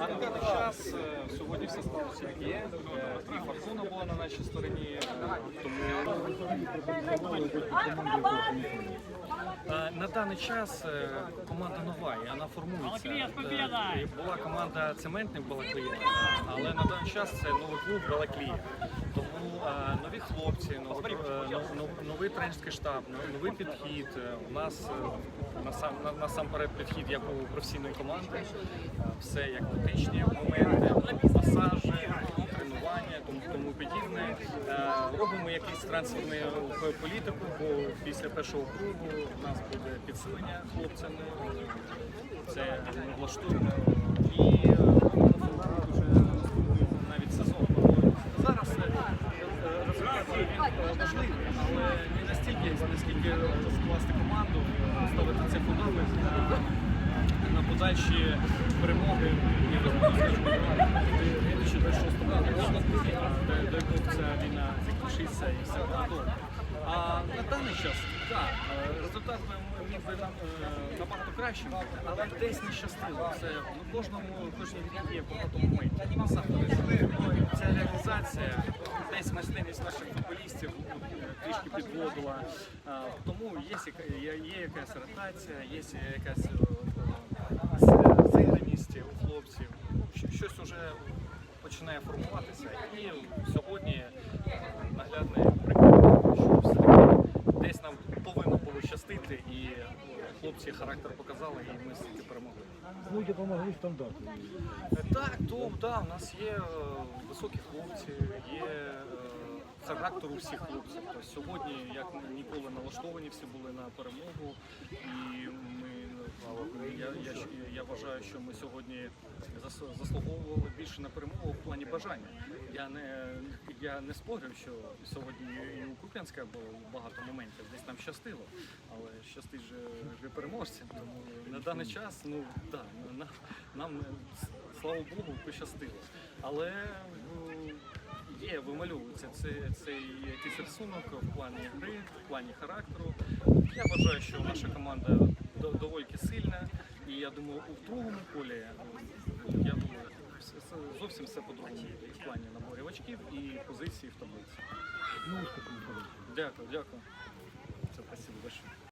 На даний час е, сьогодні все сталося як є. Е, фортуна була на нашій стороні, тому на даний час е, команда нова і вона формується. Е, Була команда цементник Балаклія, але на даний час це новий клуб Балаклія. Тому е, нові хлопці, новий, е, нов- нов- новий тренерський штаб, новий підхід. Е, У нас е, насам, насамперед підхід як у професійної команди. Е, Все як тактичні моменти, масажі, подібне. Е, Робимо якісь трансферну політику, бо після першого кругу у нас буде підсилення хлопцями. Це ми влаштуємо і е, навіть сезон. Зараз е, е, він важливий, але не настільки, наскільки скласти команду, ставити фундамент на, на подальші перемоги і скажімо, 2026 року, до якого ця війна закінчиться і все готово. А на даний час, так, е, результат міг би е, набагато кращим, але десь не щастило. Це в кожному кожній грі є багато моментів. Насамперед, ну, ця реалізація, десь майстерність наших футболістів е, трішки підводила. Тому є, є якась ротація, є якась починає формуватися. І сьогодні е, наглядний приклад, що все-таки десь нам повинно пощастити, і е, хлопці характер показали, і ми все-таки перемогли. Ну, допомогли стандарти. Е, Так, то да, у нас є високі хлопці, є е, характер у всіх хлопців. Тобто сьогодні, як ніколи налаштовані, всі були на перемогу, і ми я, я, я вважаю, що ми сьогодні заслуговували більше на перемогу в плані бажання. Я не я не спорю, що сьогодні і у Куп'янська було багато моментів, десь нам щастило, але щастить же для переможців. Тому на даний час, ну да, на- нам слава Богу, пощастило. Але ну, є, вимальовується цей, цей якийсь рисунок в плані гри, в плані характеру. Я вважаю, що наша команда доволі сильна, і я думаю, у другому полі я думаю, зовсім все по-другому в плані наборів очків і позиції в таблиці. Ну. Дякую, дякую. Це спасибо большое.